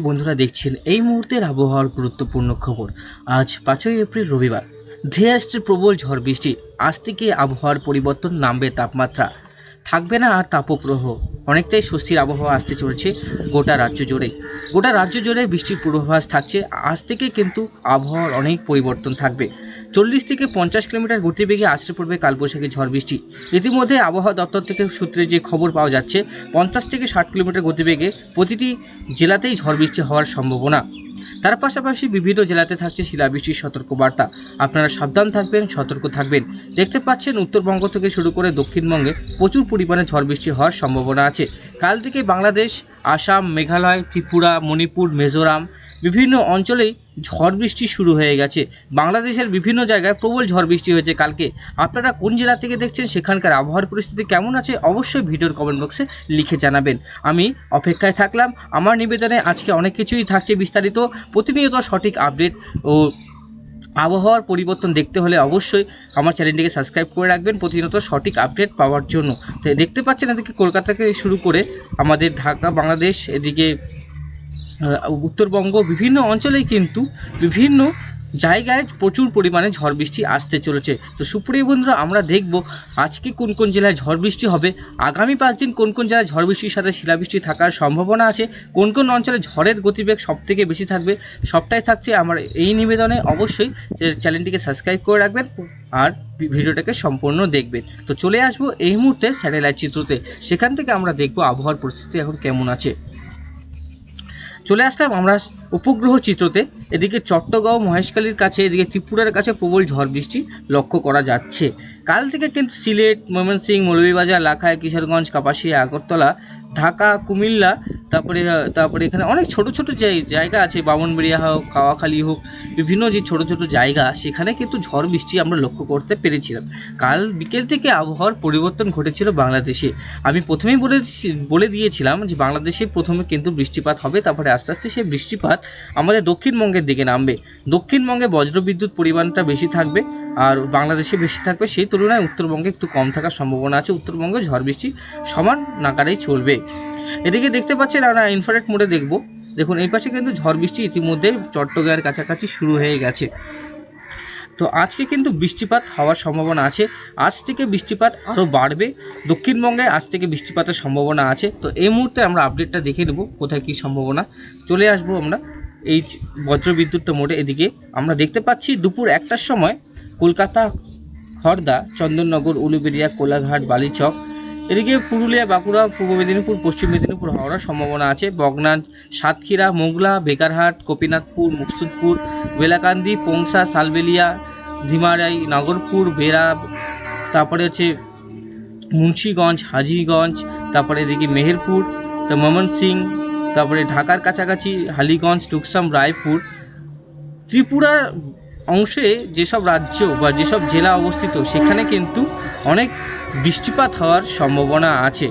বন্ধুরা দেখছেন এই মুহূর্তের আবহাওয়ার গুরুত্বপূর্ণ খবর। আজ পাঁচই এপ্রিল রবিবার। ধেয়ে আসছে প্রবল ঝড় বৃষ্টি। আজ থেকে আবহাওয়ার পরিবর্তন নামবে তাপমাত্রা। থাকবে না আর তাপপ্রহ অনেকটাই স্বস্তির আবহাওয়া আসতে চলেছে গোটা রাজ্য জুড়ে। গোটা রাজ্য জুড়ে বৃষ্টির পূর্বাভাস থাকছে। আজ থেকে কিন্তু আবহাওয়ার অনেক পরিবর্তন থাকবে। চল্লিশ থেকে পঞ্চাশ কিলোমিটার গতিবেগে আসতে পড়বে কালবৈশাখী ঝড় বৃষ্টি। ইতিমধ্যে আবহাওয়া দপ্তর থেকে সূত্রে যে খবর পাওয়া যাচ্ছে, পঞ্চাশ থেকে ষাট কিলোমিটার গতিবেগে প্রতিটি জেলাতেই ঝড় বৃষ্টি হওয়ার সম্ভাবনা। তার পাশাপাশি বিভিন্ন জেলাতে থাকছে শিলাবৃষ্টির সতর্কবার্তা। আপনারা সাবধান থাকবেন, সতর্ক থাকবেন। দেখতে পাচ্ছেন, উত্তরবঙ্গ থেকে শুরু করে দক্ষিণবঙ্গে প্রচুর পরিমাণে ঝড় বৃষ্টি হওয়ার সম্ভাবনা আছে। কাল থেকে বাংলাদেশ, আসাম, মেঘালয়, ত্রিপুরা, মণিপুর, মিজোরাম বিভিন্ন অঞ্চলেই ঝড় বৃষ্টি শুরু হয়ে গেছে। বাংলাদেশের বিভিন্ন জায়গায় প্রবল ঝড় বৃষ্টি হয়েছে কালকে। আপনারা কোন জেলা থেকে দেখছেন, সেখানকার আবহাওয়ার পরিস্থিতি কেমন আছে, অবশ্যই ভিডিওর কমেন্ট বক্সে লিখে জানাবেন। আমি অপেক্ষায় থাকলাম। আমার নিবেদনে আজকে অনেক কিছুই থাকছে বিস্তারিত। প্রতিনিয়ত সঠিক আপডেট ও আবহাওয়ার পরিবর্তন দেখতে হলে অবশ্যই আমার চ্যানেলটিকে সাবস্ক্রাইব করে রাখবেন প্রতিনিয়ত সঠিক আপডেট পাওয়ার জন্য। তো দেখতে পাচ্ছেন এদিকে কলকাতা থেকে শুরু করে আমাদের ঢাকা, বাংলাদেশ, এদিকে উত্তরবঙ্গ বিভিন্ন অঞ্চলেই কিন্তু বিভিন্ন জায়গায় প্রচুর পরিমাণে ঝড় বৃষ্টি আসতে চলেছে। তো সুপ্রিয় বন্ধুরা, আমরা দেখব আজকে কোন কোন জেলায় ঝড় বৃষ্টি হবে, আগামী পাঁচ দিন কোন কোন জেলায় ঝড় বৃষ্টির সাথে শিলাবৃষ্টি থাকার সম্ভাবনা আছে, কোন কোন অঞ্চলে ঝড়ের গতিবেগ সব থেকে বেশি থাকবে, সবটাই থাকছে আমার এই নিবেদনে। অবশ্যই চ্যানেলটিকে সাবস্ক্রাইব করে রাখবেন আর ভিডিওটাকে সম্পূর্ণ দেখবেন। তো চলে আসব এই মুহূর্তে স্যাটেলাইট চিত্রতে। সেখান থেকে আমরা দেখব আবহাওয়ার পরিস্থিতি এখন কেমন আছে। চলে আসলাম আমরা উপগ্রহ চিত্রতে। এদিকে চট্টগাঁও মহেশখালীর কাছে, এদিকে ত্রিপুরার কাছে প্রবল ঝড় বৃষ্টি লক্ষ্য করা যাচ্ছে। কাল থেকে কিন্তু সিলেট, ময়মনসিংহ, মৌলভীবাজার লাখায় কিশোরগঞ্জ, কাপাসিয়া, আগরতলা, ঢাকা, কুমিল্লা, তারপরে তারপরে এখানে অনেক ছোট ছোট জায়গা আছে, বামনবেড়িয়া হোক কাওয়াখালী হোক, বিভিন্ন যে ছোট ছোট জায়গা, সেখানে কিন্তু ঝড় বৃষ্টি আমরা লক্ষ্য করতে পেরেছিলাম। কাল বিকেল থেকে আবহাওয়ার পরিবর্তন ঘটেছিল বাংলাদেশে। আমি প্রথমেই বলে বলে দিয়েছিলাম যে বাংলাদেশে প্রথমে কিন্তু বৃষ্টিপাত হবে, তারপরে আস্তে আস্তে সেই বৃষ্টিপাত আমাদের দক্ষিণবঙ্গের দিকে নামবে। দক্ষিণবঙ্গে বজ্রবিদ্যুৎ পরিমাণটা বেশি থাকবে আর বাংলাদেশে বেশি থাকবে, সেই তুলনায় উত্তরবঙ্গে একটু কম থাকার সম্ভাবনা আছে। উত্তরবঙ্গে ঝড় বৃষ্টি সমান নাগারেই চলবে। এদিকে দেখতে পাচ্ছেন, আমরা ইনফ্রারেড মোডে দেখব। দেখুন, এই পাশে কিন্তু ঝড় বৃষ্টি ইতিমধ্যে চট্টগ্রামের কাছাকাছি শুরু হয়ে গেছে। তো আজকে কিন্তু বৃষ্টিপাত হওয়ার সম্ভাবনা আছে। আজ থেকে বৃষ্টিপাত আরও বাড়বে। দক্ষিণবঙ্গে আজ থেকে বৃষ্টিপাতের সম্ভাবনা আছে। তো এই মুহূর্তে আমরা আপডেটটা দেখে নেব, কোথায় কী সম্ভাবনা। চলে আসব আমরা এই যে বজ্রবিদ্যুৎটা মোটে এদিকে আমরা দেখতে পাচ্ছি দুপুর একটার সময় কলকাতা, হরদা, চন্দননগর, উলুবেড়িয়া, কোলাঘাট, বালিচক, এদিকে পুরুলিয়া, বাঁকুড়া, পূর্ব মেদিনীপুর, পশ্চিম মেদিনীপুর হওয়ার সম্ভাবনা আছে। বগনান, সাতক্ষীরা, মোগলা, বেকারহাট গোপীনাথপুর মুকসুদপুর, বেলাকান্দি, পোংসা, সালবেলিয়া, ধিমারাই, নগরপুর বেড়া তারপরে হচ্ছে মুন্সীগঞ্জ, হাজিগঞ্জ, তারপরে এদিকে মেহেরপুর, তো ময়মনসিং তারপরে ঢাকার কাছাকাছি হালিগঞ্জ, টুকসাম, রায়পুর, ত্রিপুরার অংশে যেসব রাজ্য বা যেসব জেলা অবস্থিত, সেখানে কিন্তু অনেক বৃষ্টিপাত হওয়ার সম্ভাবনা আছে।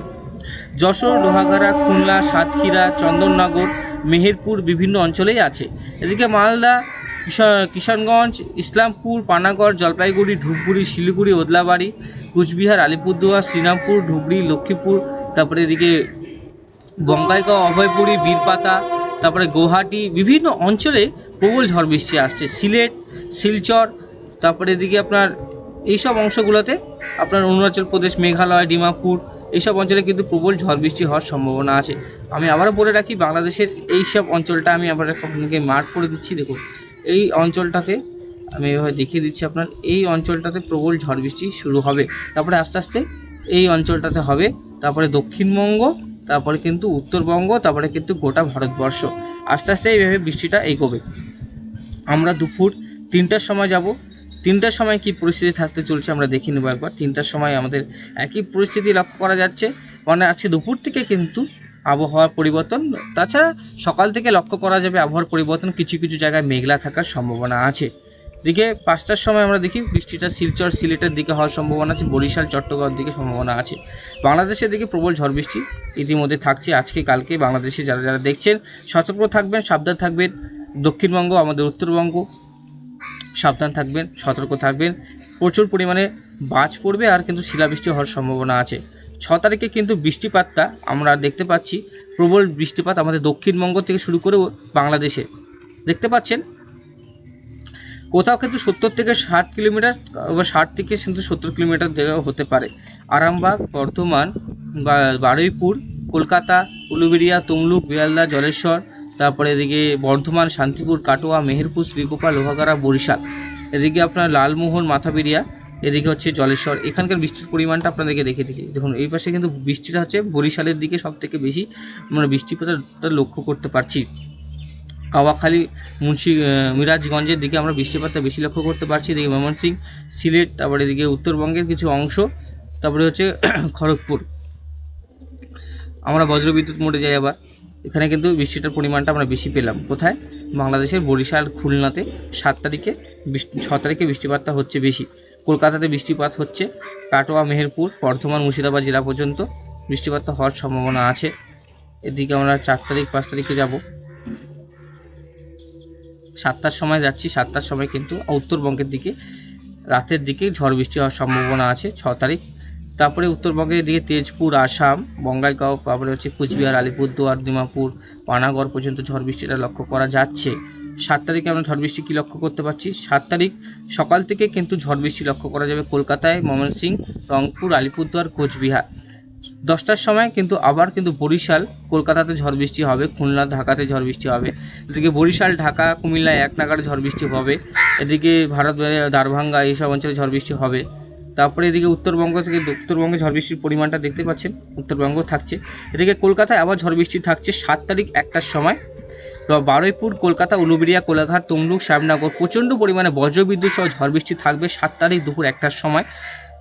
যশোর, লোহাগাড়া, খুলনা, সাতক্ষীরা, চন্দননগর, মেহেরপুর বিভিন্ন অঞ্চলেই আছে। এদিকে মালদা, কিষা- কিষানগঞ্জ, ইসলামপুর, পানাগড়, জলপাইগুড়ি, ধূপগুড়ি, শিলিগুড়ি, ওদলাবাড়ি, কুচবিহার, আলিপুরদুয়ার, শ্রীরামপুর, ধুবড়ি, লক্ষ্মীপুর, তারপরে এদিকে বঙ্গাইগাঁও অভয়পুরী, বীরপাতা, তারপরে গৌহাটি, বিভিন্ন অঞ্চলে প্রবল ঝড় বৃষ্টি আসছে। সিলেট, শিলচর, তারপরে এদিকে আপনার এইসব অংশগুলোতে আপনার অরুণাচল প্রদেশ, মেঘালয়, ডিমাপুর, এইসব অঞ্চলে কিন্তু প্রবল ঝড় বৃষ্টি হওয়ার সম্ভাবনা আছে। আমি আবারও বলে রাখি, বাংলাদেশের এইসব অঞ্চলটা আমি আবার আপনাকে মার্ক করে দিচ্ছি। দেখুন, এই অঞ্চলটাতে আমি এভাবে দেখিয়ে দিচ্ছি আপনার, এই অঞ্চলটাতে প্রবল ঝড় বৃষ্টি শুরু হবে। তারপরে আস্তে আস্তে এই অঞ্চলটাতে হবে। তারপরে দক্ষিণবঙ্গ তারপরে কিন্তু উত্তরবঙ্গ, তারপরে কিন্তু গোটা ভারতবর্ষ। আস্তে আস্তে এইভাবে বৃষ্টিটা এগোবে। আমরা দুপুর তিনটার সময় যাব। তিনটার সময় কি পরিস্থিতি থাকতে চলছে আমরা দেখে নেব একবার। তিনটার সময় আমাদের একই পরিস্থিতি লক্ষ্য করা যাচ্ছে। মানে আজকে দুপুর থেকে কিন্তু আবহাওয়ার পরিবর্তন, তাছাড়া সকাল থেকে লক্ষ্য করা যাবে আবহাওয়ার পরিবর্তন। কিছু কিছু জায়গায় মেঘলা থাকার সম্ভাবনা আছে। দিকে পাঁচটার সময় আমরা দেখি বৃষ্টিটা শিলচর, সিলেটের দিকে হওয়ার সম্ভাবনা আছে, বরিশাল চট্টগ্রামের দিকে সম্ভাবনা আছে। বাংলাদেশের দিকে প্রবল ঝড় বৃষ্টি ইতিমধ্যে থাকছে আজকে, কালকে। বাংলাদেশে যারা যারা দেখছেন, সতর্ক থাকবেন, সাবধান থাকবেন। দক্ষিণবঙ্গ, আমাদের উত্তরবঙ্গ, সাবধান থাকবেন, সতর্ক থাকবেন। প্রচুর পরিমাণে বাজ পড়বে আর কিন্তু শিলাবৃষ্টি হওয়ার সম্ভাবনা আছে। ছ তারিখে কিন্তু বৃষ্টিপাতটা আমরা দেখতে পাচ্ছি। প্রবল বৃষ্টিপাত আমাদের দক্ষিণবঙ্গ থেকে শুরু করে বাংলাদেশে। দেখতে পাচ্ছেন কোথাও কিন্তু সত্তর থেকে ষাট কিলোমিটার বা ষাট থেকে কিন্তু সত্তর কিলোমিটার দেওয়া হতে পারে। আরামবাগ, বর্ধমান, বা বারুইপুর, কলকাতা, উলুবেড়িয়া, তমলুক বিয়ালদা জলেশ্বর, তারপরে এদিকে বর্ধমান, শান্তিপুর, কাটোয়া, মেহেরপুর, শ্রীগোপাল, লোহাগাড়া, বরিশাল। এদিকে আপনার লালমোহন মাথাবেরিয়া এদিকে হচ্ছে জলেশ্বর। এখানকার বৃষ্টির পরিমাণটা আপনাদেরকে দেখে দেখি। দেখুন, এই পাশে কিন্তু বৃষ্টিটা হচ্ছে বরিশালের দিকে সব থেকে বেশি। আমরা বৃষ্টিপাতটা লক্ষ্য করতে পারছি। কাওয়াখালী, মুন্সি মিরাজগঞ্জের দিকে আমরা বৃষ্টিপাতটা বেশি লক্ষ্য করতে পারছি। এদিকে ময়মনসিং সিলেট, তারপরে এদিকে উত্তরবঙ্গের কিছু অংশ, তারপরে হচ্ছে খড়গপুর। আমরা বজ্রবিদ্যুৎ মোড়ে যাই আবার। এখানে কিন্তু বৃষ্টিটার পরিমাণটা আমরা বেশি পেলাম। কোথায়? বাংলাদেশের বরিশাল, খুলনাতে সাত তারিখে বৃষ্টি, ছ তারিখে বৃষ্টিপাতটা হচ্ছে বেশি। কলকাতাতে বৃষ্টিপাত হচ্ছে। কাটোয়া, মেহেরপুর, বর্ধমান, মুর্শিদাবাদ জেলা পর্যন্ত বৃষ্টিপাতটা হওয়ার সম্ভাবনা আছে। এদিকে আমরা চার তারিখ, পাঁচ তারিখে যাব। সাতটার সময় যাচ্ছি, সাতটার সময় কিন্তু উত্তরবঙ্গের দিকে, রাতের দিকে ঝড় বৃষ্টি হওয়ার সম্ভাবনা আছে, ছ তারিখ। তারপরে উত্তরবঙ্গের দিকে তেজপুর, আসাম, বঙ্গাইগাঁও, তারপরে হচ্ছে কুচবিহার, আলিপুরদুয়ার দিমাপুর পানাগড় পর্যন্ত ঝড় বৃষ্টিটা লক্ষ্য করা যাচ্ছে। সাত তারিখে আমরা ঝড় বৃষ্টি কী লক্ষ্য করতে পারছি? সাত তারিখ সকাল থেকে কিন্তু ঝড় বৃষ্টি লক্ষ্য করা যাবে কলকাতায় ময়মনসিং রংপুর, আলিপুরদুয়ার, কোচবিহার। দশটার সময় কিন্তু আবার কিন্তু বরিশাল, কলকাতাতে ঝড় বৃষ্টি হবে, খুলনা, ঢাকাতে ঝড় বৃষ্টি হবে, এদিকে বরিশাল, ঢাকা, কুমিল্লায় এক নাগাড়ে ঝড় বৃষ্টি হবে, এদিকে ভারত দারভাঙ্গা এইসব অঞ্চলে ঝড় বৃষ্টি হবে, তারপরে এদিকে উত্তরবঙ্গ থেকে উত্তরবঙ্গে ঝড় বৃষ্টির পরিমাণটা দেখতে পাচ্ছেন, উত্তরবঙ্গ থাকছে, এদিকে কলকাতায় আবার ঝড় বৃষ্টি থাকছে সাত তারিখ একটার সময় বারুইপুর, কলকাতা, উলুবেড়িয়া, কোলাঘাট, তমলুক, শ্যামনগর, প্রচণ্ড পরিমাণে বজ্রবিদ্যুৎ সহ ঝড় বৃষ্টি থাকবে সাত তারিখ দুপুর একটার সময়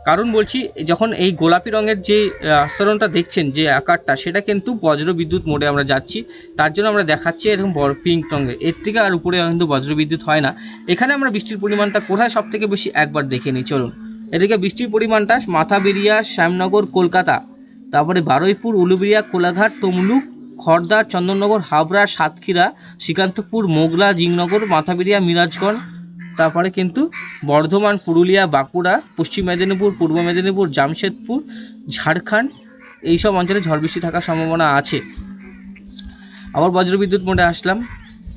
কারণ বলছি, যখন এই গোলাপি রঙের যে আস্তরণটা দেখছেন, যে আকারটা, সেটা কিন্তু বজ্রবিদ্যুৎ মোডে আমরা যাচ্ছি। তার জন্য আমরা দেখাচ্ছি এরকম বড় পিঙ্ক রঙের। এর থেকে আর উপরে কিন্তু বজ্রবিদ্যুৎ হয় না। এখানে আমরা বৃষ্টির পরিমাণটা কোথায় সব থেকে বেশি একবার দেখে নিই? চলুন। এদিকে বৃষ্টির পরিমাণটা মাথাবেরিয়া, শ্যামনগর, কলকাতা। তারপরে বারুইপুর, উলুবেড়িয়া, কোলাঘাট, তমলুক খড়দা চন্দননগর হাবড়া সাতক্ষীরা, শ্রীকান্তপুর মোগলা জিংনগর, মাথাবেরিয়া, মিরাজগঞ্জ তারপরে কিন্তু বর্ধমান, পুরুলিয়া, বাঁকুড়া, পশ্চিম মেদিনীপুর, পূর্ব মেদিনীপুর, জামশেদপুর, ঝাড়খণ্ড এইসব অঞ্চলে ঝড় বৃষ্টি থাকার সম্ভাবনা আছে। আবার বজ্রবিদ্যুৎ মোডে আসলাম।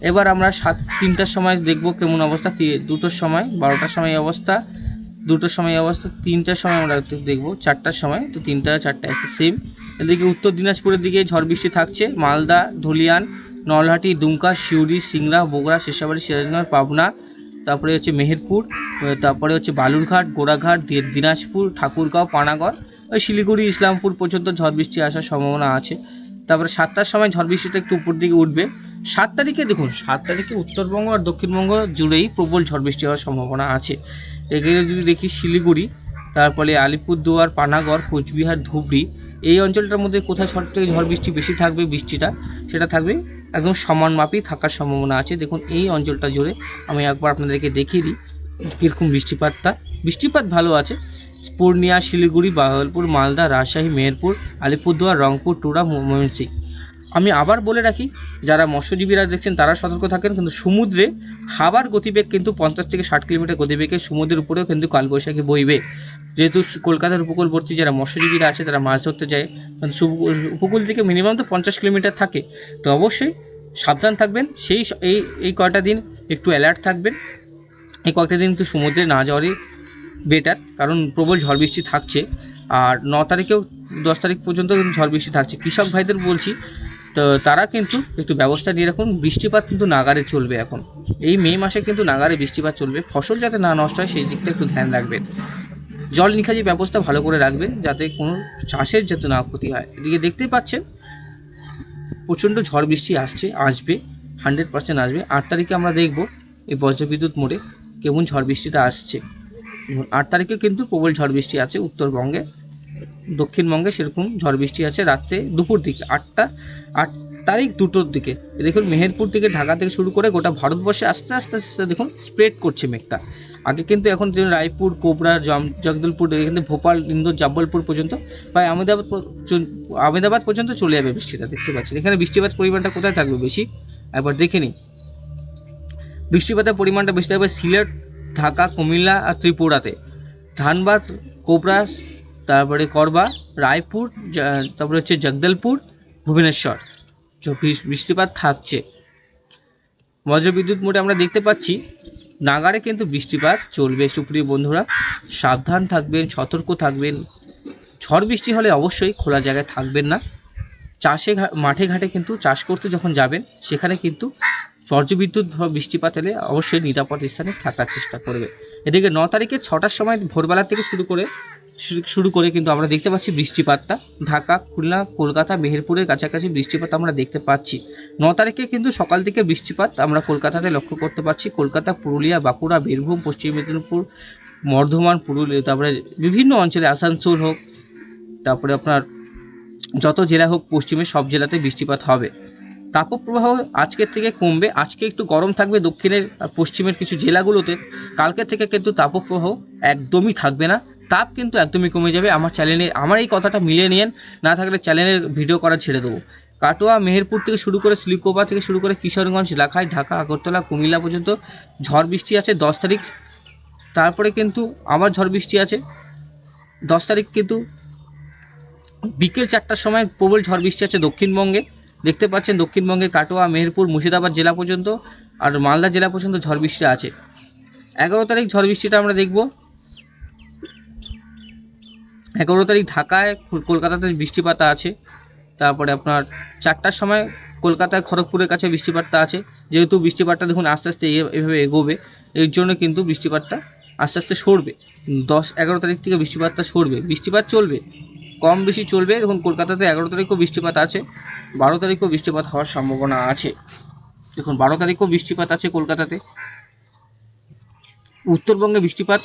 এবার আমরা সাত, তিনটার সময় দেখব কেমন অবস্থা। দুটোর সময়, বারোটার সময় অবস্থা, দুটোর সময় অবস্থা, তিনটার সময় আমরা একটু দেখব। চারটার সময়, তো তিনটা, চারটা একই সেম এদিকে উত্তর দিনাজপুরের দিকে ঝড় বৃষ্টি থাকছে। মালদা, ধুলিয়ান, নলহাটি, দুমকা, সিউড়ি, সিংড়া, বগুড়া শেষাবাড়ি সিরাজগঞ্জ, পাবনা তারপরে হচ্ছে মেহেরপুর তারপরে হচ্ছে বালুরঘাট, গোড়াঘাট দিনাজপুর, ঠাকুরগাঁও, পানাগড়, ওই শিলিগুড়ি, ইসলামপুর পর্যন্ত ঝড় বৃষ্টি আসার সম্ভাবনা আছে। তারপরে সাতটার সময় ঝড় বৃষ্টিটা একটু উপর দিকে উঠবে। সাত তারিখে দেখুন, সাত তারিখে উত্তরবঙ্গ আর দক্ষিণবঙ্গ জুড়েই প্রবল ঝড় বৃষ্টি হওয়ার সম্ভাবনা আছে। এখানে যদি দেখি শিলিগুড়ি, তারপরে আলিপুরদুয়ার, পানাগড়, কোচবিহার, ধুবড়ি এই অঞ্চলটার মধ্যে কোথায় সব থেকে ঝড় বৃষ্টি বেশি থাকবে, বৃষ্টিটা, সেটা থাকবে একদম সমান মাপেই থাকার সম্ভাবনা আছে। দেখুন, এই অঞ্চলটা জুড়ে আমি একবার আপনাদেরকে দেখিয়ে দিই কীরকম বৃষ্টিপাতটা। বৃষ্টিপাত ভালো আছে। পূর্ণিয়া, শিলিগুড়ি বাগলপুর মালদা, রাজশাহী, মেহেরপুর, আলিপুরদুয়ার, রংপুর, টুরা ময়মনসিংহ। আমি আবার বলে রাখি, যারা মৎস্যজীবীরা দেখছেন তারা সতর্ক থাকেন, কিন্তু সমুদ্রে হাওয়ার গতিবেগ কিন্তু পঞ্চাশ থেকে ষাট কিলোমিটার গতিবেগে সমুদ্রের উপরেও কিন্তু কালবৈশাখী বইবে। যেহেতু কলকাতার উপকূলবর্তী যারা মৎস্যজীবীরা আছে, তারা মাছ ধরতে যায় উপকূল থেকে মিনিমাম তো পঞ্চাশ কিলোমিটার থাকে। তো অবশ্যই সাবধান থাকবেন। সেই এই এই কয়টা দিন একটু অ্যালার্ট থাকবেন। এই কয়েকটা দিন কিন্তু সমুদ্রে না যাওয়ারই বেটার কারণ প্রবল ঝড় বৃষ্টি থাকছে। আর ন তারিখেও দশ তারিখ পর্যন্ত ঝড় বৃষ্টি থাকছে। কৃষক ভাইদের বলছি, তো তারা কিন্তু একটু ব্যবস্থা নিয়ে রাখুন। বৃষ্টিপাত কিন্তু নাগারে চলবে এখন। এই মে মাসে কিন্তু নাগারে বৃষ্টিপাত চলবে। ফসল যাতে না নষ্ট হয়, সেই দিকটা একটু ধ্যান রাখবেন। জল নিকাশি ব্যবস্থা ভালো করে রাখবেন যাতে কোনো চাষের যাতে না ক্ষতি হয়। এদিকে দেখতেই পাচ্ছেন, প্রচণ্ড ঝড় বৃষ্টি আসছে, আসবে হান্ড্রেড পার্সেন্ট আসবে। আট তারিখে আমরা দেখব এই বজ্রবিদ্যুৎ মোড়ে কেমন ঝড় বৃষ্টিটা আসছে। আট তারিখে কিন্তু প্রবল ঝড় বৃষ্টি আছে উত্তরবঙ্গে, দক্ষিণবঙ্গে সেরকম ঝড় বৃষ্টি আছে রাত্রে দুপুর দিকে আটটা, আট তারিখ দুটোর দিকে। দেখুন, মেহেরপুর থেকে ঢাকা থেকে শুরু করে গোটা ভারতবর্ষে আস্তে আস্তে আস্তে দেখুন স্প্রেড করছে মেঘটা। আগে কিন্তু এখন রায়পুর, কোবরা, জম, জগদলপুর এখানে ভোপাল, ইন্দোর, জব্বলপুর পর্যন্ত প্রায় আহমেদাবাদ আহমেদাবাদ পর্যন্ত চলে যাবে বৃষ্টিটা, দেখতে পাচ্ছেন। এখানে বৃষ্টিপাত পরিমাণটা কোথায় থাকবে বেশি? একবার দেখে নিই বৃষ্টিপাতের পরিমাণটা বেশি থাকবে সিলেট, ঢাকা, কুমিল্লা আর ত্রিপুরাতে। ধানবাদ, কোবরা, তারপরে করবা, রায়পুর তারপরে হচ্ছে জগদলপুর, ভুবনেশ্বর। বৃষ্টিপাত থাকছে। বজ্রবিদ্যুৎ মোটে আমরা দেখতে পাচ্ছি নাগারে কিন্তু বৃষ্টিপাত চলবে। সুপ্রিয় বন্ধুরা, সাবধান থাকবেন, সতর্ক থাকবেন। ঝড় বৃষ্টি হলে অবশ্যই খোলা জায়গায় থাকবেন না। চাষে মাঠে ঘাটে কিন্তু চাষ করতে যখন যাবেন, সেখানে কিন্তু বজ্রবিদ্যুৎ বৃষ্টিপাত এলে অবশ্যই নিরাপদ স্থানে থাকার চেষ্টা করবে। এদিকে ন তারিখে ছটার সময় ভোরবেলা থেকে শুরু করে, শুরু- শুরু করে কিন্তু আমরা দেখতে পাচ্ছি বৃষ্টিপাতটা। ঢাকা, খুলনা, কলকাতা, মেহেরপুরের কাছাকাছি বৃষ্টিপাত আমরা দেখতে পাচ্ছি। ন তারিখে কিন্তু সকাল থেকে বৃষ্টিপাত আমরা কলকাতাতে লক্ষ্য করতে পারছি কলকাতা, পুরুলিয়া, বাঁকুড়া, বীরভূম, পশ্চিম মেদিনীপুর, বর্ধমান, পুরুলিয়া, তারপরে বিভিন্ন অঞ্চলে আসানসোল হোক, তারপরে আপনার যত জেলা হোক, পশ্চিমে সব জেলাতে বৃষ্টিপাত হবে। তাপপ্রবাহ আজকের থেকে কমবে। আজকে একটু গরম থাকবে দক্ষিণের পশ্চিমের কিছু জেলাগুলোতে। কালকে থেকে কিন্তু তাপপ্রবাহ একদমই থাকবে না। তাপ কিন্তু একদমই কমে যাবে। আমার চ্যানেলে আমার এই কথাটা মিলিয়ে নিয়েন। না থাকলে চ্যানেলের ভিডিও করা ছেড়ে দেবো। কাটোয়া, মেহেরপুর থেকে শুরু করে সিলিকোপা থেকে শুরু করে কিশোরগঞ্জ, লাখাই, ঢাকা, আগরতলা, কুমিল্লা পর্যন্ত ঝড় বৃষ্টি আছে দশ তারিখ। তারপরে কিন্তু আবার ঝড় বৃষ্টি আছে। দশ তারিখ কিন্তু বিকেল চারটার সময় প্রবল ঝড় বৃষ্টি আছে দক্ষিণবঙ্গে। দেখতে পাচ্ছেন দক্ষিণবঙ্গে কাটোয়া, মেহেরপুর, মুর্শিদাবাদ জেলা পর্যন্ত আর মালদা জেলা পর্যন্ত ঝড় বৃষ্টি আছে। এগারো তারিখ ঝড় বৃষ্টিটা আমরা দেখব। এগারো তারিখ ঢাকায় কলকাতাতে বৃষ্টিপাত আছে। তারপরে আপনার চারটার সময় কলকাতায়, খড়গপুরের কাছে বৃষ্টিপাতটা আছে। যেহেতু বৃষ্টিপাতটা দেখুন আস্তে আস্তে এভাবে এগোবে, এর জন্য কিন্তু বৃষ্টিপাতটা আস্তে আস্তে সরবে। দশ, এগারো তারিখ থেকে বৃষ্টিপাতটা সরবে। বৃষ্টিপাত চলবে। কম বেশি চলবে। দেখুন, কলকাতাতে এগারো তারিখও বৃষ্টিপাত আছে, বারো তারিখও বৃষ্টিপাত হওয়ার সম্ভাবনা আছে। দেখুন, বারো তারিখও বৃষ্টিপাত আছে কলকাতাতে। উত্তরবঙ্গে বৃষ্টিপাত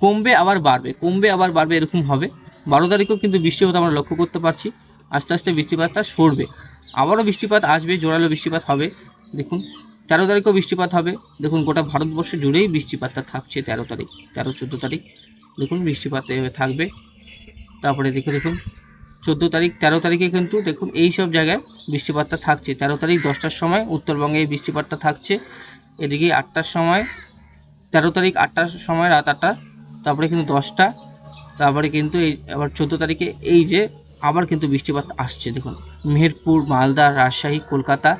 কমবে, আবার বাড়বে। কমবে, আবার বাড়বে, এরকম হবে। বারো তারিখেও কিন্তু বৃষ্টিপাত আমরা লক্ষ্য করতে পারছি। আস্তে আস্তে বৃষ্টিপাতটা সরবে। আবারও বৃষ্টিপাত আসবে, জোরালো বৃষ্টিপাত হবে। দেখুন, তেরো তারিখও বৃষ্টিপাত হবে। দেখুন, গোটা ভারতবর্ষ জুড়েই বৃষ্টিপাতটা থাকছে তেরো তারিখ, তেরো, চোদ্দ তারিখ। দেখুন, বৃষ্টিপাত থাকবে। তারপরে দেখে দেখুন, চোদ্দ তারিখ, তেরো তারিখে কিন্তু দেখুন এই সব জায়গায় বৃষ্টিপাতটা থাকছে। তেরো তারিখ দশটার সময় উত্তরবঙ্গে বৃষ্টিপাতটা থাকছে। এদিকে আটটার সময়, তেরো তারিখ আটটার সময় রাত আটটা, তারপরে কিন্তু দশটা, তারপরে কিন্তু এই আবার চোদ্দ তারিখে এই যে আবার কিন্তু বৃষ্টিপাত আসছে। দেখুন, মেহেরপুর, মালদা, রাজশাহী, কলকাতা,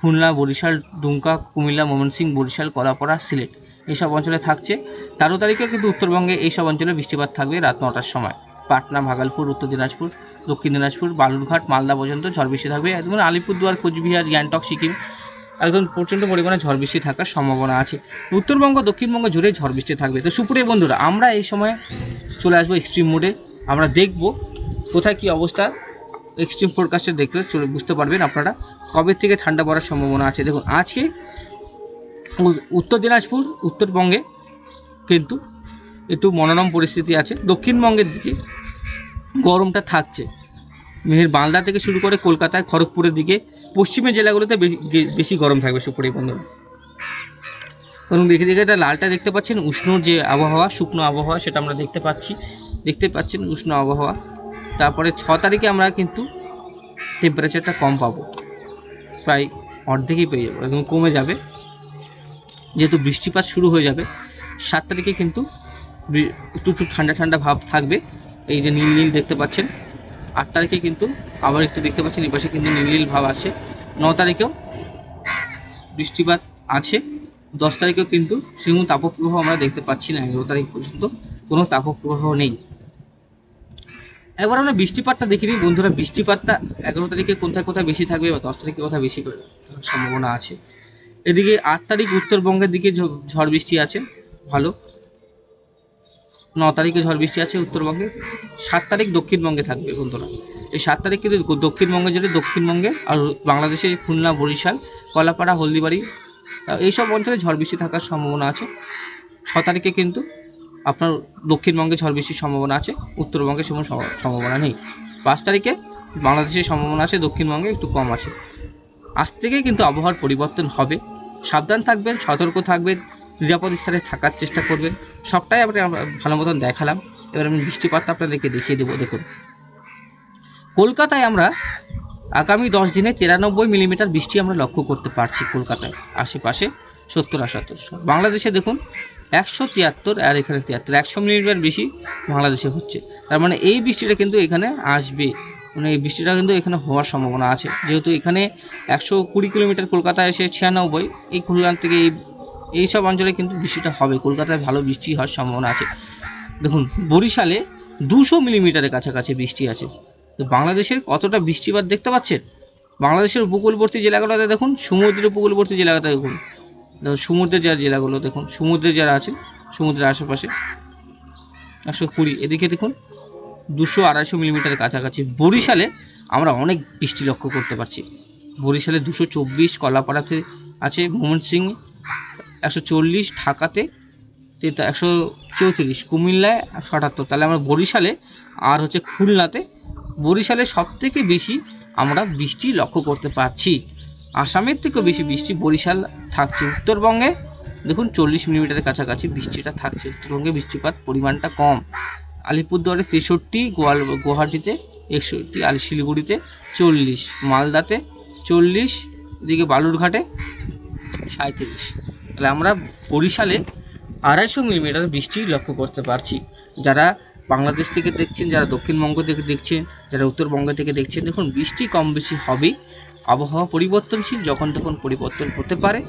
খুলনা, বরিশাল, দুমকা, কুমিল্লা, ময়মনসিংহ, বরিশাল, কলাপাড়া, সিলেট এইসব অঞ্চলে থাকছে। তেরো তারিখে কিন্তু উত্তরবঙ্গে এইসব অঞ্চলে বৃষ্টিপাত থাকবে রাত নটার সময়। পাটনা, ভাগলপুর, উত্তর দিনাজপুর, দক্ষিণ দিনাজপুর, বালুরঘাট, মালদা পর্যন্ত ঝড় বৃষ্টি থাকবে। একদম আলিপুরদুয়ার, কোচবিহার, গ্যাংটক, সিকিম, একদম প্রচণ্ড পরিমাণে ঝড় বৃষ্টি থাকার সম্ভাবনা আছে। উত্তরবঙ্গ, দক্ষিণবঙ্গ জুড়ে ঝড় বৃষ্টি থাকবে। তো সুপুরের বন্ধুরা, আমরা এই সময় চলে আসব এক্সট্রিম মোডে আমরা দেখব কোথায় কী অবস্থা। এক্সট্রিম ফোরকাস্টে দেখলে চলে, বুঝতে পারবেন আপনারা কবে থেকে ঠান্ডা পড়ার সম্ভাবনা আছে। দেখুন, আজকে উত্তর দিনাজপুর, উত্তরবঙ্গে কিন্তু একটু মনোরম পরিস্থিতি আছে। দক্ষিণবঙ্গের দিকে গরমটা থাকছে। মেহের বালদা থেকে শুরু করে কলকাতায়, খড়গপুরের দিকে, পশ্চিমের জেলাগুলোতে বেশি- গরম থাকবে সুপুরি বন্ধুরা কারণ দেখে দেখে এটা লালটা দেখতে পাচ্ছেন, উষ্ণ যে আবহাওয়া, শুকনো আবহাওয়া সেটা আমরা দেখতে পাচ্ছি। দেখতে পাচ্ছেন উষ্ণ আবহাওয়া। তারপরে ছ তারিখে আমরা কিন্তু টেম্পারেচারটা কম পাবো। প্রায় অর্ধেকই পেয়ে যাব, একদম কমে যাবে। যেহেতু বৃষ্টিপাত শুরু হয়ে যাবে, সাত তারিখে কিন্তু একটু একটু ঠান্ডা ঠান্ডা ভাব থাকবে। এই যে নীল নীল দেখতে পাচ্ছেন। আট তারিখে কিন্তু আবার একটু দেখতে পাচ্ছেন, এই পাশে কিন্তু নীল নীল ভাব আছে। ন তারিখেও বৃষ্টিপাত আছে। দশ তারিখেও কিন্তু সেরকম তাপপ্রবাহ আমরা দেখতে পাচ্ছি না, এগারো তারিখ পর্যন্ত কোনো তাপপ্রবাহ নেই। একবার আমরা বৃষ্টিপাতটা দেখে নিই। বন্ধুরা, বৃষ্টিপাতটা এগারো তারিখে কোথায় কোথায় বেশি থাকবে বা দশ তারিখে কোথায় বেশি সম্ভাবনা আছে। এদিকে আট তারিখ উত্তরবঙ্গের দিকে ঝড় বৃষ্টি আছে, ভালো। ন তারিখে ঝড় বৃষ্টি আছে উত্তরবঙ্গে, সাত তারিখ দক্ষিণবঙ্গে থাকবে বন্ধুরা। এই সাত তারিখ কিন্তু দক্ষিণবঙ্গে যেটা দক্ষিণবঙ্গে আর বাংলাদেশে খুলনা, বরিশাল, কলাপাড়া, হলদিবাড়ি এইসব অঞ্চলে ঝড় বৃষ্টি থাকার সম্ভাবনা আছে। ছ তারিখে কিন্তু আপনার দক্ষিণবঙ্গে ঝড় বৃষ্টির সম্ভাবনা আছে, উত্তরবঙ্গে সেমন সম- সম্ভাবনা নেই। পাঁচ তারিখে বাংলাদেশের সম্ভাবনা আছে, দক্ষিণবঙ্গে একটু কম আছে। আজ থেকেই কিন্তু আবহাওয়ার পরিবর্তন হবে। সাবধান থাকবেন, সতর্ক থাকবেন নিরাপদ স্থানে থাকার চেষ্টা করবেন সবটাই আমরা ভালো মতন দেখালাম। এবার আমি বৃষ্টিপাতটা আপনাদেরকে দেখিয়ে দেবো, দেখুন। কলকাতায় আমরা আগামী দশ দিনে তিরানব্বই মিলিমিটার বৃষ্টি আমরা লক্ষ্য করতে পারছি কলকাতায়, আশেপাশে সত্তর আটাত্তর বাংলাদেশে দেখুন, একশো তিয়াত্তর আর এখানে তিয়াত্তর, একশো মিলিমিটার বেশি বাংলাদেশে হচ্ছে। তার মানে এই বৃষ্টিটা কিন্তু এখানে আসবে। মানে এই বৃষ্টিটা কিন্তু এখানে হওয়ার সম্ভাবনা আছে। যেহেতু এখানে একশো কুড়ি কিলোমিটার কলকাতায় এসে ছিয়ানব্বই, এই কলকাতা থেকে এই এইসব অঞ্চলে কিন্তু বৃষ্টিটা হবে। কলকাতায় ভালো বৃষ্টি হওয়ার সম্ভাবনা আছে। দেখুন, বরিশালে দুশো মিলিমিটারের কাছাকাছি বৃষ্টি আছে। তো বাংলাদেশের কতটা বৃষ্টিপাত দেখতে পাচ্ছেন? বাংলাদেশের উপকূলবর্তী জেলাগুলোতে দেখুন, সমুদ্রের উপকূলবর্তী দেখুন। দেখুন সমুদ্রের যারা জেলাগুলো, দেখুন সমুদ্রে যারা আছে সমুদ্রের আশেপাশে একশো কুড়ি, এদিকে দেখুন, দুশো আড়াইশো মিলিমিটারের কাছাকাছি। বরিশালে আমরা অনেক বৃষ্টি লক্ষ্য করতে পারছি। বরিশালে দুশো চব্বিশ, কলাপাড়াতে আছে মোহন সিং একশো চল্লিশ ঢাকাতে তেতা একশো চৌত্রিশ, কুমিল্লায় একশো আটাত্তর তাহলে আমরা বরিশালে আর হচ্ছে খুলনাতে, বরিশালে সব থেকে বেশি আমরা বৃষ্টি লক্ষ্য করতে পারছি। আসামের থেকেও বেশি বৃষ্টি বরিশাল থাকছে। উত্তরবঙ্গে দেখুন চল্লিশ মিলিমিটারের কাছাকাছি বৃষ্টিটা থাকছে। উত্তরবঙ্গে বৃষ্টিপাত পরিমাণটা কম। আলিপুরদুয়ারে তেষট্টি, গোয়াল, গুয়াহাটিতে একষট্টি আলি শিলিগুড়িতে চল্লিশ, মালদাতে চল্লিশ, এদিকে বালুরঘাটে সাঁত্রিশ তাহলে আমরা বরিশালে আড়াইশো মিলিমিটার বৃষ্টি লক্ষ্য করতে পারছি। যারা বাংলাদেশ থেকে দেখছেন, যারা দক্ষিণবঙ্গ থেকে দেখছেন, যারা উত্তরবঙ্গ থেকে দেখছেন, দেখুন বৃষ্টি কম বেশি হবেই। আবহাওয়া পরিবর্তনশীল, যখন তখন পরিবর্তন হতে পারে।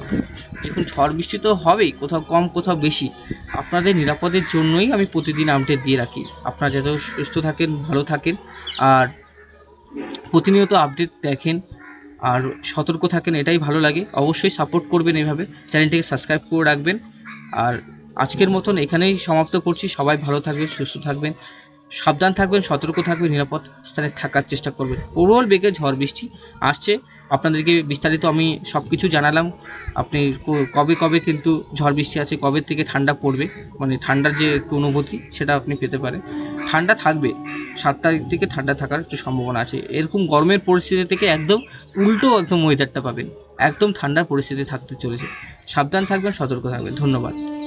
যখন ঝড় বৃষ্টি তো হবেই, কোথাও কম, কোথাও বেশি। আপনাদের নিরাপদের জন্যই আমি প্রতিদিন আপডেট দিয়ে রাখি। আপনারা যাতে সুস্থ থাকেন, ভালো থাকেন, আর প্রতিনিয়ত আপডেট দেখেন। আর সতর্ক থাকেন, এটাই ভালো লাগে। অবশ্যই সাপোর্ট করবেন এইভাবে। চ্যানেলটিকে সাবস্ক্রাইব করে রাখবেন। আর আজকের মতন এখানেই সমাপ্ত করছি। সবাই ভালো থাকবেন, সুস্থ থাকবেন, সাবধান থাকবেন, সতর্ক থাকবেন, নিরাপদ স্থানে থাকার চেষ্টা করবেন। প্রবল বেগে ঝড় বৃষ্টি আসছে। আপনাদেরকে বিস্তারিত আমি সব কিছু জানালাম। আপনি কবে কবে কিন্তু ঝড় বৃষ্টি আছে কবে থেকে ঠান্ডা পড়বে মানে ঠান্ডার যে একটু অনুভূতি, সেটা আপনি পেতে পারেন। ঠান্ডা থাকবে। সাত তারিখ থেকে ঠান্ডা থাকার একটু সম্ভাবনা আছে। এরকম গরমের পরিস্থিতি থেকে একদম উল্টো একদম ওয়েদারটা পাবেন। একদম ঠান্ডার পরিস্থিতি থাকতে চলেছে। সাবধান থাকবেন সতর্ক থাকবেন। ধন্যবাদ।